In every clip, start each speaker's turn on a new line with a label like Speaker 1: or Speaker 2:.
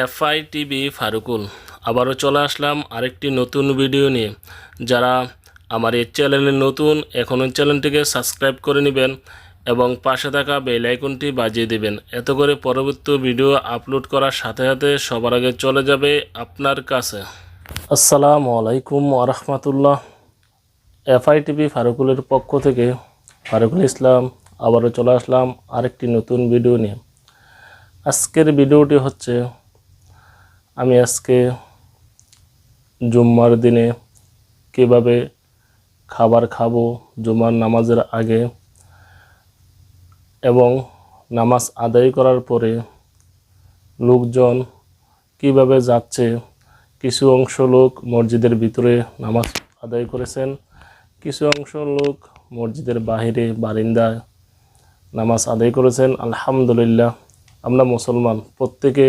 Speaker 1: FI TV Farukul. আবারও চলে আসলাম আরেকটি নতুন ভিডিও নিয়ে। যারা আমার এই চ্যানেলে নতুন, এখনও চ্যানেলটিকে সাবস্ক্রাইব করে নেবেন এবং পাশে থাকা বেল আইকনটি বাজিয়ে দেবেন। এত করে পরবর্তী ভিডিও আপলোড করার সাথে সাথে সবার আগে চলে যাবে আপনার কাছে। আসসালামু আলাইকুম আরহামতুল্লাহ এফআই টিভি ফারুকুলের পক্ষ থেকে ফারুকুল ইসলাম আবারও চলে আসলাম আরেকটি নতুন ভিডিও নিয়ে। আজকের ভিডিওটি হচ্ছে আমি আজকে জুম্মার দিনে কীভাবে খাবার খাব, জুম্মার নামাজের আগে এবং নামাজ আদায় করার পরে লোকজন কীভাবে যাচ্ছে, কিছু অংশ লোক মসজিদের ভিতরে নামাজ আদায় করেছেন, কিছু অংশ লোক মসজিদের বাহিরে বারিন্দায় নামাজ আদায় করেছেন। আলহামদুলিল্লাহ, আমরা মুসলমান, প্রত্যেকে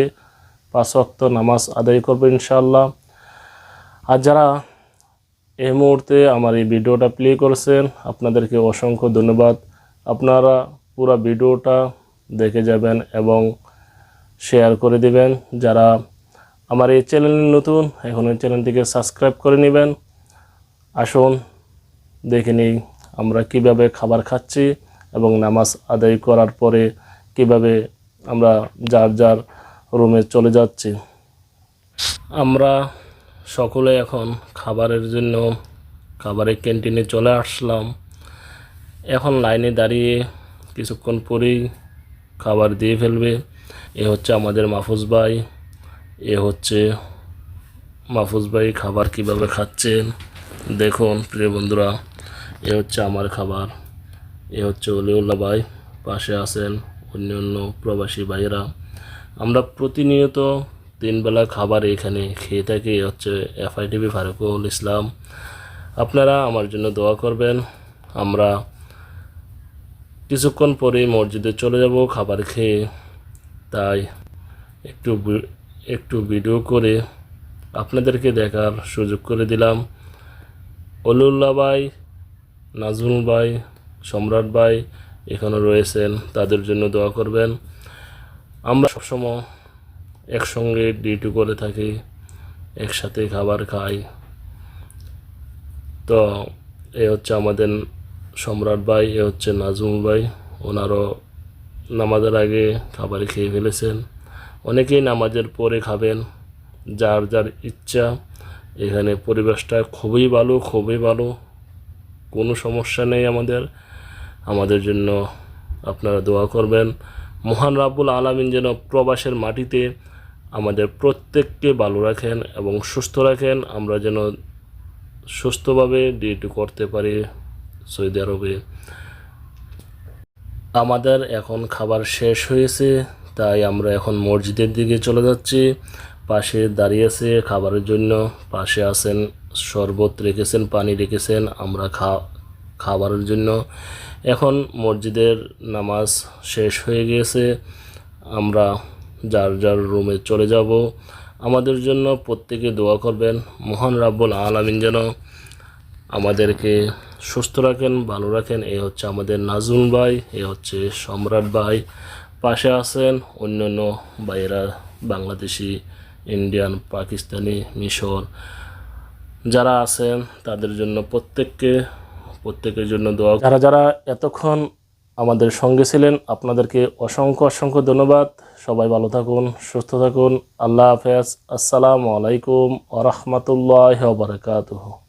Speaker 1: পাঁচ ওয়াক্ত নামাজ আদায় করব ইনশাআল্লাহ। আর যারা এই মুহূর্তে আমার এই ভিডিওটা প্লে করেছেন, আপনাদেরকে অসংখ্য ধন্যবাদ। আপনারা পুরো ভিডিওটা দেখে যাবেন এবং শেয়ার করে দিবেন। যারা আমার এই চ্যানেল নতুন, এখন এই চ্যানেলটিকে সাবস্ক্রাইব করে নেবেন। আসুন, দেখে নিই আমরা কীভাবে খাবার খাচ্ছি এবং নামাজ আদায় করার পরে কীভাবে আমরা যার যার রুমে চলে যাচ্ছি। আমরা সকলে এখন খাবারের জন্য খাবারের ক্যান্টিনে চলে আসলাম। এখন লাইনে দাঁড়িয়ে কিছুক্ষণ পরেই খাবার দিয়ে ফেলবে। এ হচ্ছে আমাদের মাহফুজ ভাই। এ হচ্ছে মাহফুজ ভাই খাবার কীভাবে খাচ্ছেন? দেখুন, প্রিয় বন্ধুরা, এ হচ্ছে আমার খাবার। এ হচ্ছে অলিউল্লাহ ভাই, পাশে আছেন অন্য অন্য প্রবাসী ভাইয়েরা। আমরা প্রতিনিয়ত তিনবেলা খাবার এখানে খেয়ে থাকি হচ্ছে এফআইটিভি ফারুকুল ইসলাম। আপনারা আমার জন্য দোয়া করবেন। আমরা কিছুক্ষণ পরেই মসজিদে চলে যাব, খাবার খেয়ে। তাই একটু একটু ভিডিও করে আপনাদেরকে দেখার সুযোগ করে দিলাম। অলিউল্লাহ ভাই, নাজমুল ভাই, সম্রাট ভাই এখানে রয়েছেন, তাদের জন্য দোয়া করবেন। আমরা সবসময় একসঙ্গে ডিউটি করে থাকি, একসাথে খাবার খাই। তো এ হচ্ছে আমাদের সম্রাট ভাই, এ হচ্ছে নাজমুল ভাই। ওনারও নামাজের আগে খাবার খেয়ে ফেলেছেন। অনেকেই নামাজের পরে খাবেন, যার যার ইচ্ছা। এখানে পরিবেশটা খুবই ভালো খুবই ভালো। কোনো সমস্যা নেই আমাদের। আমাদের জন্য আপনারা দোয়া করবেন। মহান রাব্বুল আলামিন যেন প্রবাসের মাটিতে আমাদের প্রত্যেককে ভালো রাখেন এবং সুস্থ রাখেন, আমরা যেন সুস্থভাবে ডিউটি করতে পারি সৌদি আরবে। আমাদের এখন খাবার শেষ হয়েছে, তাই আমরা এখন মসজিদের দিকে চলে যাচ্ছি। পাশে দাঁড়িয়ে আছে খাবারের জন্য, পাশে আছেন, শরবত রেখেছেন, পানি রেখেছেন, আমরা খা খাবারের জন্য। এখন মসজিদের নামাজ শেষ হয়ে গিয়েছে। আমরা যার যার রুমে চলে যাব। আমাদের জন্য প্রত্যেকে দোয়া করবেন। মহান রাব্বুল আলামিন যেন আমাদেরকে সুস্থ রাখেন, ভালো রাখেন। এই হচ্ছে আমাদের নাজুল ভাই, এ হচ্ছে সম্রাট ভাই। পাশে আছেন অন্যান্য ভাইয়েরা, বাংলাদেশি, ইন্ডিয়ান, পাকিস্তানি মিশর। যারা আছেন তাদের জন্য প্রত্যেককে প্রত্যেকের জন্য দোয়া। যারা যারা এতক্ষণ আমাদের সঙ্গে ছিলেন, আপনাদেরকে অসংখ্য অসংখ্য ধন্যবাদ। সবাই ভালো থাকুন, সুস্থ থাকুন। আল্লাহ হাফেজ। আসসালামু আলাইকুম আ রহমতুল্লাহ বারকাতুহ।